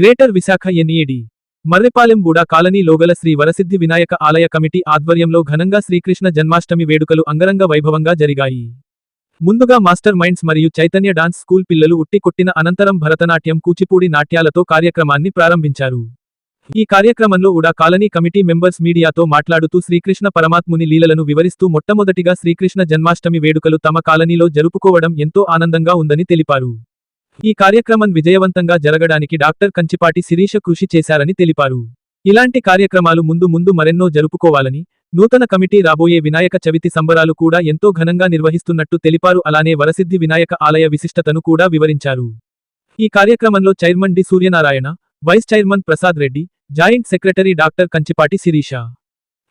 Greater Visakha NED Marripalem Buda colony లోగల Sri Varasiddhi Vinayaka ఆలయ committee ఆధ్వర్యంలో ఘనంగా శ్రీకృష్ణ జన్మాష్టమి వేడుకలు అంగరంగ వైభవంగా జరిగాయి. ముందుగా మాస్టర్ మైండ్స్ మరియు చైతన్య డాన్స్ స్కూల్ పిల్లలు ఉట్టి కొట్టిన అనంతరం భరతనాట్యం కూచిపూడి నాట్యాలతో కార్యక్రమాన్ని ప్రారంభించారు. ఈ కార్యక్రమంలో ఉడా కాలనీ కమిటీ మెంబర్స్ మీడియాతో మాట్లాడుతూ శ్రీకృష్ణ పరమాత్ముని లీలలను వివరిస్తూ మొట్టమొదటిగా శ్రీకృష్ణ జన్మాష్టమి వేడుకలు తమ కాలనీలో జరుపుకోవడం ఎంతో ఆనందంగా ఉందని తెలిపారు. ఈ కార్యక్రమం విజయవంతంగా జరగడానికి డాక్టర్ కంచిపాటి శిరీష కృషి చేశారని తెలిపారు. ఇలాంటి కార్యక్రమాలు ముందు ముందు మరెన్నో జరుపుకోవాలని నూతన కమిటీ రాబోయే వినాయక చవితి సంబరాలు కూడా ఎంతో ఘనంగా నిర్వహిస్తున్నట్టు తెలిపారు. అలానే వరసిద్ధి వినాయక ఆలయ విశిష్టతను కూడా వివరించారు. ఈ కార్యక్రమంలో chairman D Suryanarayana vice chairman Prasad Reddy joint secretary doctor Kanchipati Sirisha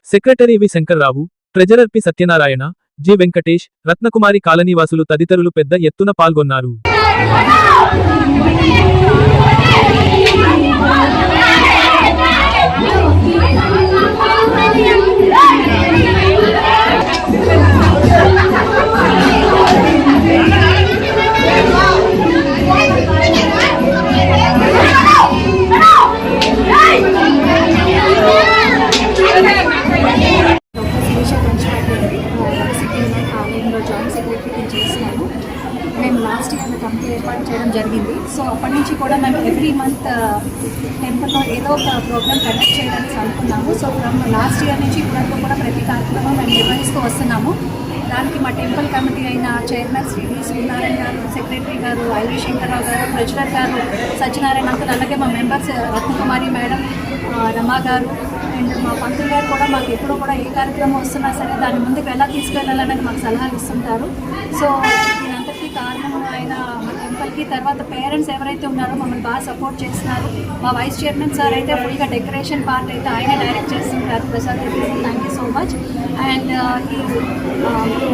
secretary V Shankarrao treasurer P Satyanarayana G Venkatesh Ratnakumari కాలనీవాసులు తదితరులు పెద్ద ఎత్తున పాల్గొన్నారు. Oh, my God. లాస్ట్ ఏర్పాటు చేయడం జరిగింది. సో అప్పటి నుంచి కూడా మేము ఎవ్రీ మంత్ టెంపుల్లో ఏదో ఒక ప్రోగ్రామ్ కండక్ట్ చేయడానికి అనుకున్నాము. సో ఫ్రమ్ లాస్ట్ ఇయర్ నుంచి ఇప్పటివరకు కూడా ప్రతి కార్యక్రమం మేము నిర్వహిస్తూ వస్తున్నాము. దానికి మా టెంపుల్ కమిటీ అయిన చైర్మన్ శ్రీ సూర్యనారాయణ గారు సెక్రటరీ గారు ఐవి శంకర్రావు గారు ప్రజలర్ గారు సత్యనారాయణ అంకుల్ అలాగే మా members uh, Ratnakumari madam uh, Rama గారు అండ్ మా పంతులు గారు కూడా మాకు ఎప్పుడూ కూడా ఏ కార్యక్రమం వస్తున్నా సరే దాని ముందుకు ఎలా తీసుకెళ్ళాలనేది మాకు సలహాలు ఇస్తుంటారు. సో ఆయన టెంపుల్కి తర్వాత పేరెంట్స్ ఎవరైతే ఉన్నారో మమ్మల్ని బాగా సపోర్ట్ చేస్తున్నారు. మా వైస్ చైర్మన్ సార్ అయితే ఫుల్గా డెకరేషన్ పార్ట్ అయితే ఆయన డైరెక్ట్ చేస్తుంటారు. Prasad thank you so much and ఈ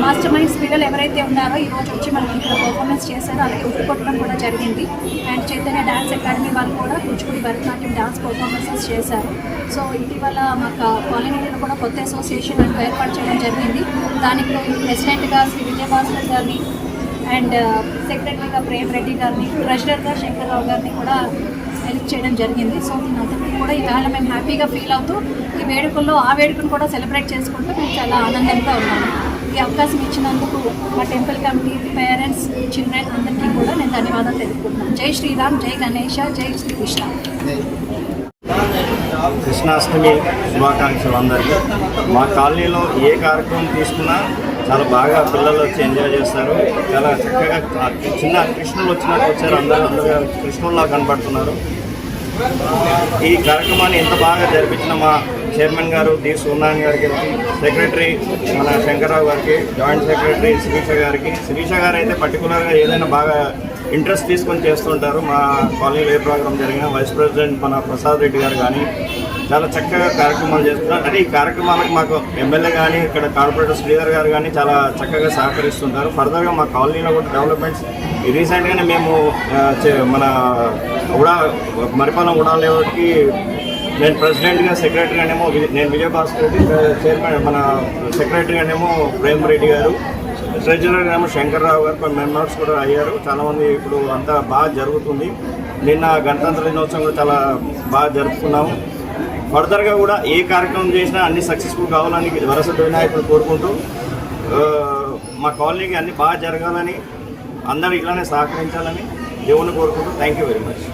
మాస్టర్ మైండ్స్ పిల్లలు ఎవరైతే ఉన్నారో ఈ రోజు వచ్చి మనకి ఇక్కడ పర్ఫార్మెన్స్ చేశారో. అలాగే ఒప్పుకొట్టడం కూడా జరిగింది. అండ్ చైతన్య డ్యాన్స్ అకాడమీ వాళ్ళు కూడా కూచిపూడి భరతనాట్యం డ్యాన్స్ పర్ఫార్మెన్సెస్ చేశారు. సో ఇటీవల మాకు కాలనీలో కూడా కొత్త అసోసియేషన్ ఏర్పాటు చేయడం జరిగింది. దానికి ప్రెసిడెంట్గా శ్రీ విజయభాస్కర్ గారిని అండ్ సెక్రటరీగా ప్రేమ్ రెడ్డి గారిని ట్రెజరర్గా శంకర్రావు గారిని కూడా సెలెక్ట్ చేయడం జరిగింది. సో దీని అందరికీ కూడా ఈవేళ మేము హ్యాపీగా ఫీల్ అవుతూ ఈ వేడుకల్లో ఆ వేడుకను కూడా సెలబ్రేట్ చేసుకుంటూ మేము చాలా ఆనందంగా ఉన్నాము ఈ అవకాశం ఇచ్చినందుకు మా టెంపుల్ కమిటీ పేరెంట్స్ చిల్డ్రన్ అందరికీ కూడా నేను ధన్యవాదాలు తెలుపుకుంటున్నాను. జై శ్రీరామ్ జై గణేష జై శ్రీకృష్ణ కృష్ణాష్టమి శుభాకాంక్షలు అందరికీ. మా కాలనీలో ఏ కార్యక్రమం తీసుకున్నా చాలా బాగా పిల్లలు వచ్చి ఎంజాయ్ చేస్తారు. చాలా చక్కగా చిన్న కృష్ణులు వచ్చినట్టు వచ్చారు. అందరూ అందరూ కృష్ణుల్లా కనపడుతున్నారు ఈ కార్యక్రమాన్ని ఎంత బాగా జరిపించిన మా చైర్మన్ గారు డి. సూర్నారాయణ గారికి సెక్రటరీ మన శంకర్రావు గారికి జాయింట్ సెక్రటరీ శిరీష గారికి. శిరీష గారు అయితే పర్టికులర్గా ఏదైనా బాగా ఇంట్రెస్ట్ తీసుకొని చేస్తుంటారు. మా కాలనీలో ఏ ప్రోగ్రామ్ జరిగినా వైస్ ప్రెసిడెంట్ మన ప్రసాద్ రెడ్డి గారు కానీ చాలా చక్కగా కార్యక్రమాలు చేస్తున్నారు. అంటే ఈ కార్యక్రమాలకు మాకు ఎమ్మెల్యే కానీ ఇక్కడ కార్పొరేటర్ శ్రీధర్ గారు కానీ చాలా చక్కగా సహకరిస్తుంటారు. ఫర్దర్గా మా కాలనీలో కూడా డెవలప్మెంట్స్ రీసెంట్గానే మేము చే- మన ఉడా మరిపాలెం ఉడా లేఅవుట్కి నేను ప్రెసిడెంట్గా సెక్రటరీగానేమో నేను విజయభాస్కర్ రెడ్డి చైర్మన్ మన సెక్రటరీగానేమో ప్రేమ్ రెడ్డి గారు ట్రెజరర్ ఏమో శంకర్రావు గారు కొన్ని మెంబర్స్ కూడా అయ్యారు. చాలామంది ఇప్పుడు అంతా బాగా జరుగుతుంది. నిన్న గణతంత్ర దినోత్సవం కూడా చాలా బాగా జరుపుకున్నాము. ఫర్దర్గా కూడా ఏ కార్యక్రమం చేసినా అన్ని సక్సెస్ఫుల్ కావాలని వరస వినాయకుడు కోరుకుంటూ మా కాలనీకి అన్ని బాగా జరగాలని అందరూ ఇలానే సహకరించాలని దేవుని కోరుకుంటూ థ్యాంక్ యూ వెరీ మచ్